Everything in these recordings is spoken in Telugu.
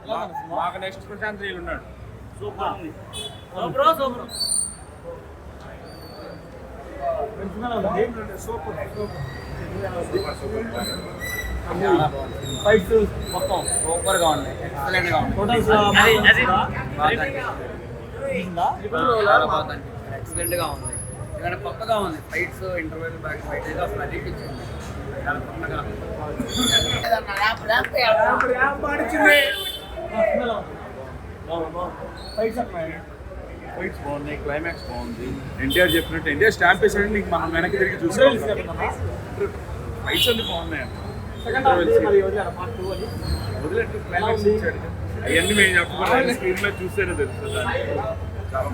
సూపర్ మాకు నెక్స్ట్ ప్రశాంత్ రీల్ ఉన్నాడు. ఫైట్స్ మొత్తం సూపర్. గా ఉంది ఎక్సలెంట్గా బాగా ఎక్సలెంట్గా ఉంది. ఎందుకంటే కొత్తగా ఉంది ఫైట్స్ ఇంటర్వ్యూల్ బ్యాక్ ఫైట్ అయితే అసలు అడిగించింది చాలా కొత్తగా ఫైట్స్ బాగున్నాయి క్లైమాక్స్ బాగుంది ఎన్టీఆర్ చెప్పినట్టు ఎన్టీఆర్ స్టాంప్ వేసాడు నీకు మనం వెనక్కి తిరిగి చూసాం ఫైట్స్ అన్ని బాగున్నాయి వదిలేట్టు క్లైమాక్స్ ఇచ్చాడు అవన్నీ మేము చెప్పకుండా స్క్రీన్లో చూస్తేనే తెలుస్తుంది చాలా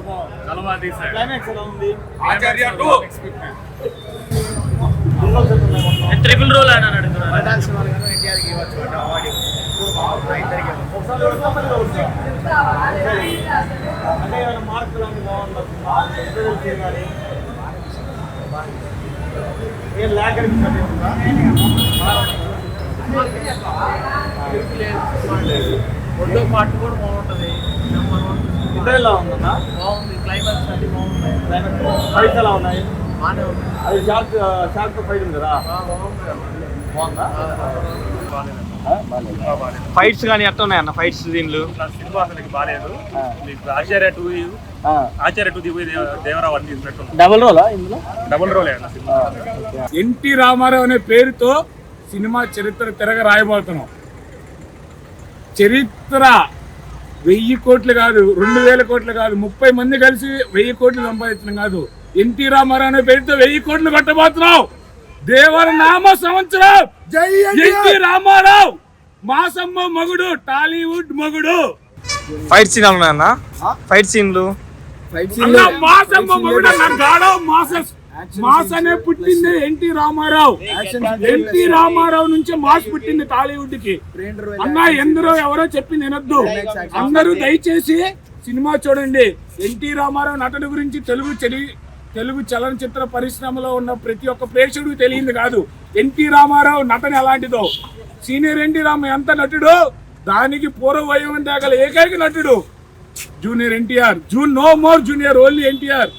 బాగుంది చాలా బాగా తీసాడు క్లైమాక్స్ ఎలా ఉంది? ఆచార్య టూ విజువల్స్ ఎలా ఉన్నాయి మొత్తం ట్రిపుల్ రోల్ అనిపిస్తుందా రెండో పార్ట్ కూడా బాగుంటది. నెంబర్ వన్ ఇంటర్వ్యూలో ఉందన్నా? బాగుంది. క్లైమాక్స్ అన్ని బాగుంటాయి ఫైట్స్ ఎలా ఉన్నాయి? అది షార్క్ షార్క్ ఫైట్ ఉంది కదా బాగుందా? ఫైట్స్ కానీ ఎట్లా ఉన్నాయన్న ఫైట్స్ దీనిలో సినిమా అసలు బాగాలేదు. మీకు ఆచార్య టూ ఆచార్య టూ దిగు దేవరావు అని తీసినట్టు డబుల్ రోలా ఇందులో? డబుల్ రోల్ అండి సినిమా. ఎన్టీ రామారావు అనే పేరుతో సినిమా చరిత్ర తిరగ రాయబోతున్నాం. చరిత్ర వెయ్యి కోట్లు కాదు రెండు వేల కోట్లు కాదు ముప్పై మంది కలిసి వెయ్యి కోట్లు సంపాదించడం కాదు. ఎన్టీ రామారావు అనే పేరుతో వెయ్యి కోట్లు కొట్టబోతున్నాం దేవర నామ సంవత్సరం. ఎన్టీ రామారావు. మాసమ్మ మగుడు టాలీవుడ్ మగుడు. ఫైట్ సీన్ ఉన్నాయన్న ఫైట్ సీన్లు. అన్న మాసమ్మ మగుడు అన్న గాఢం మాస మాస్ అనే పుట్టింది ఎన్టీ రామారావు. ఎన్టీ రామారావు నుంచి మాస్ పుట్టింది టాలీవుడ్కి అన్న ఎందరో ఎవరో చెప్పింది వినొద్దు. అందరూ దయచేసి సినిమా చూడండి. ఎన్టీ రామారావు నటుడు గురించి తెలుగు చెలి తెలుగు చలనచిత్ర పరిశ్రమలో ఉన్న ప్రతి ఒక్క ప్రేక్షకుడికి తెలియంది కాదు. ఎన్టీ రామారావు నటన ఎలాంటిదో. సీనియర్ ఎన్టీ రామ ఎంత నటుడు దానికి పూర్వ వైభవం దాగల ఏకైక నటుడు junior NTR. June no more junior only NTR.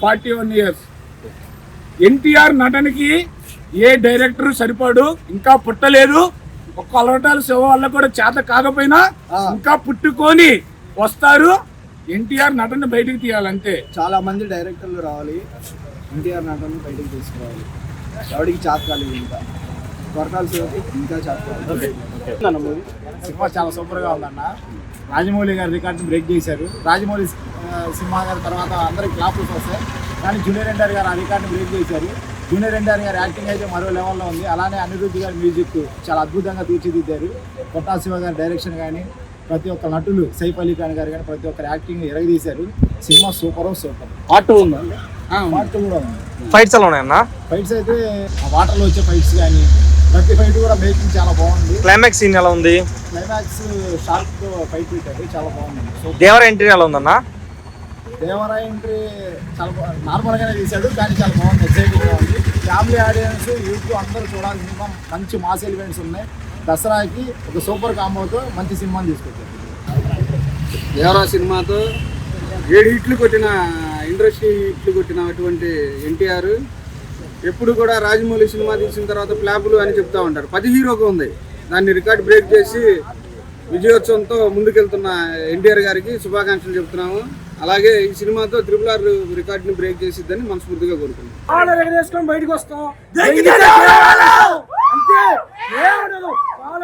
Forty one years. NTR నటనకి ఏ డైరెక్టర్ సరిపడు ఇంకా పుట్టలేదు. ఒక అలవటాల శివ వల్ల కూడా చేత కాకపోయినా ఇంకా పుట్టుకొని వస్తారు. ఎన్టీఆర్ నటన బయటికి తీయాలంతే చాలా మంది డైరెక్టర్లు రావాలి. ఎన్టీఆర్ నటనని బయటకు తీసుకురావాలి. ఎవడికి చేత కాలేదు ఇంకా. కొరటాల శివకి ఇంకా చేత కాలేదు. మూవీ. సినిమా చాలా సూపర్గా ఉందన్న. రాజమౌళి గారి రికార్డు బ్రేక్ చేశారు. రాజమౌళి సినిమా గారి తర్వాత అందరికి క్లాపులు వస్తాయి కానీ జూనియర్ ఎన్టీఆర్ గారు ఆ రికార్డు బ్రేక్ చేశారు. జూనియర్ ఎన్టీఆర్ గారి యాక్టింగ్ అయితే మరో లెవెల్లో ఉంది. అలానే అనిరుద్ధ్ గారి మ్యూజిక్ చాలా అద్భుతంగా తీర్చిదిద్దారు. కొట్టా శివ గారి డైరెక్షన్ కానీ ప్రతి ఒక్క నటులు సైఫ్ అలీ ఖాన్ గారు కానీ ప్రతి ఒక్కరి యాక్టింగ్ ఎరగదీశారు. సినిమా సూపర్ సూపర్. పార్ట్ టూ ఉందా? పార్ట్ టూ కూడా ఉంది. ఫైట్స్ ఎలా ఉన్నాయన్న? ఫైట్స్ అయితే ఆ వాటర్లో వచ్చే ఫైట్స్ కానీ ప్రతి ఫైట్ కూడా మేకింగ్ చాలా బాగుంది. క్లైమాక్స్ సీన్ ఎలా ఉంది? క్లైమాక్స్ షార్ప్తో ఫైట్ పెట్టారు చాలా బాగుంది. సో దేవర ఎంట్రీ ఎలా ఉందన్న? దేవరాయ ఎంట్రీ చాలా నార్మల్ గానే తీశాడు కానీ చాలా బాగుంది ఎక్సైటింగ్గా ఉంది. ఫ్యామిలీ ఆడియన్స్ యూత్ అందరూ చూడాల్సిన సినిమా మంచి మాస్ ఎలిమెంట్స్ ఉన్నాయి. దసరాకి ఒక సూపర్ కాంబోతో మంచి సినిమాని తీసుకొచ్చారు. దేవరా సినిమాతో ఏడు హిట్లు కొట్టిన ఇండస్ట్రీ హిట్లు కొట్టిన అటువంటి ఎన్టీఆర్ ఎప్పుడు కూడా రాజమౌళి సినిమా తీసిన తర్వాత ఫ్లాపులు అని చెప్తా ఉంటారు. పది హీరోగా ఉంది. దాన్ని రికార్డ్ బ్రేక్ చేసి విజయోత్సవంతో ముందుకెళ్తున్న ఎన్టీఆర్ గారికి శుభాకాంక్షలు చెప్తున్నాము. అలాగే ఈ సినిమాతో త్రిపుల్ ఆర్ రికార్డుని బ్రేక్ చేసిద్దని మనస్ఫూర్తిగా కోరుకుంటున్నాం. బయటకు వస్తాం.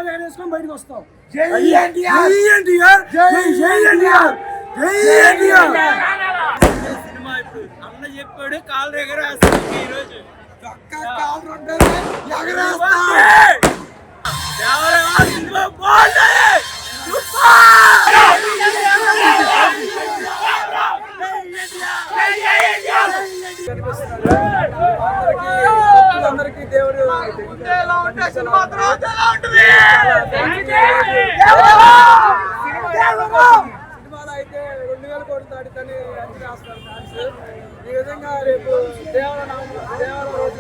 అంతే ఏముండదు కాళ్ళు ఎగరేసుకొని బయటకు వస్తాం జై ఎన్టీఆర్ జై ఎన్టీఆర్ జై జై ఎన్టీఆర్ జై ఎన్టీఆర్ సినిమా ఇప్పుడు అన్న చెప్పాడు కాలు దగ్గర ఈ రోజు అందరికీ దేవుడు సినిమాలో అయితే రెండు వేల అంచనా వేస్తారు ఫ్యాన్స్ ఈ విధంగా రేపు దేవర దేవర రోజు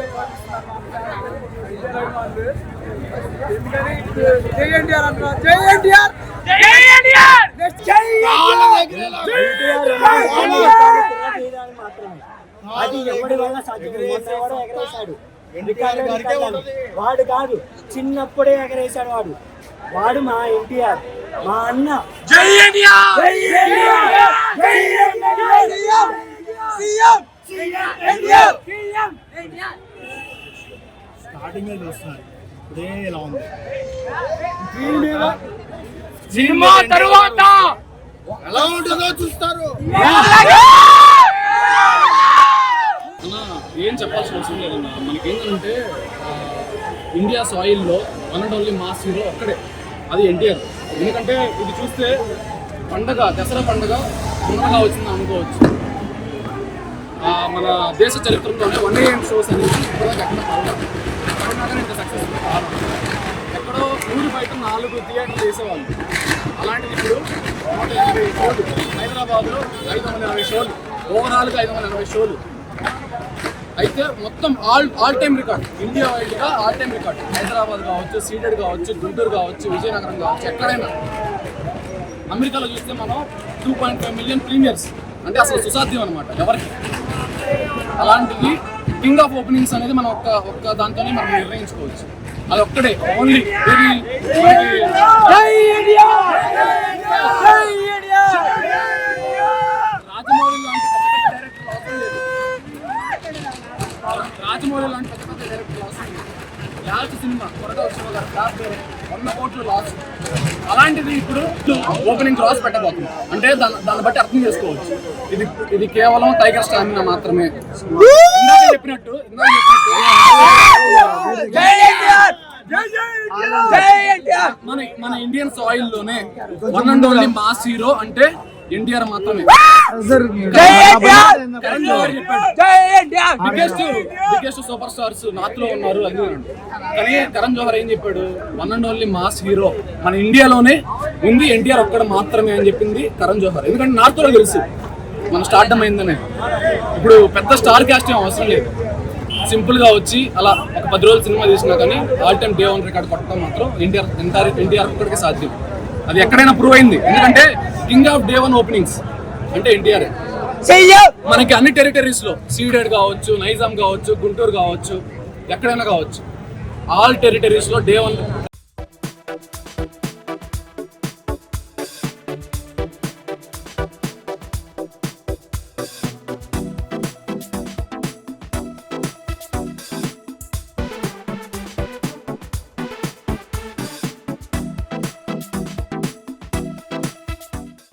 ఎందుకని జై ఎన్టీఆర్ అంటున్నారు జై ఎన్టీఆర్ అది ఎవడి వల్ల సాధ్యం ఎగరేశాడు రికార్డు. వాడు కాదు చిన్నప్పుడే ఎగరేశాడు వాడు. వాడు మా ఎన్టీఆర్ మా అన్న. స్టార్టింగ్ చూస్తున్నారు. ఇప్పుడే ఇలా ఉంది. సినిమా తరువాత ఎలా ఉంటుందో చూస్తారు. చెప్పాల్సిన అవసరం లేదన్న మనకేంటంటే India సాయిల్లో one and only mass hero ఒక్కడే. అది ఎన్టీఆర్. ఎందుకంటే ఇది చూస్తే పండగ దసరా పండగ ముందుగా వచ్చింది అనుకోవచ్చు. మన దేశ చరిత్రలోనే వన్ ఏఎం షోస్ అనేది ఇప్పటిదాకా ఎక్కడ పడలేదు. ఇంత సక్సెస్ ఎక్కడో ఊరి బయట నాలుగు థియేటర్లు వేసేవాళ్ళు. అలాంటిది ఇప్పుడు నూట ఎనభై షోలు. హైదరాబాద్లో ఐదు వందల ఎనభై షోలు. ఓవరాల్గా ఐదు వందల ఎనభై షోలు. అయితే మొత్తం all all time record. India వైడ్గా ఆల్ టైమ్ రికార్డ్. హైదరాబాద్ కావచ్చు సీడెడ్ కావచ్చు గుంటూరు కావచ్చు విజయనగరం కావచ్చు ఎక్కడైనా. అమెరికాలో చూస్తే మనం two point five million premieres. అంటే అసలు సుసాధ్యం అనమాట ఎవరికి? అలాంటిది కింగ్ ఆఫ్ ఓపెనింగ్స్ అనేది మనం ఒక్క ఒక్క దాంతోనే మనం నిర్ణయించుకోవచ్చు. అది ఒక్కడే ఓన్లీ వెరీ రాజమౌళి లాంటి పెద్ద పెద్ద లాస్ట్ సినిమా వచ్చిన గారు వంద కోట్లు లాస్ అలాంటిది ఇప్పుడు ఓపెనింగ్ క్రాస్ పెట్టబోతుంది అంటే దాన్ని దాన్ని బట్టి అర్థం చేసుకోవచ్చు. ఇది ఇది కేవలం టైగర్ స్టామినా మాత్రమే. ఇందాక చెప్పినట్టు ఇందాక చెప్పినట్టు మన మన Indian సాయిల్లోనే one and only mass hero అంటే ఎన్టీఆర్ మాత్రమే. బిగ్గెస్ట్ బిగ్గెస్ట్ సూపర్ స్టార్స్ నార్త్లో ఉన్నారు అది. కానీ కరణ్ జోహర్ ఏం చెప్పాడు? One and only mass hero మన ఇండియాలోనే ఉంది ఎన్టీఆర్ ఒక్కడ మాత్రమే అని చెప్పింది కరణ్ జోహర్ ఎందుకంటే నార్త్లో తెలుసు. మన స్టార్ట్ అయిందనే. ఇప్పుడు పెద్ద స్టార్ కాస్ట్ ఏం అవసరం లేదు. సింపుల్గా వచ్చి అలా ఒక పది రోజులు సినిమా తీసినా కానీ all time day one record కొట్టడం మాత్రం ఎన్టీఆర్ ఎన్టీఆర్ ఎన్టీఆర్ ఒక్కడికే సాధ్యం. అది ఎక్కడైనా ప్రూవ్ అయింది. ఎందుకంటే king of day one openings NTR NTR మనకి అన్ని టెరిటరీస్లో సీడెడ్ కావచ్చు నైజాం కావచ్చు గుంటూరు కావచ్చు ఎక్కడైనా కావచ్చు. All టెరిటరీస్లో day one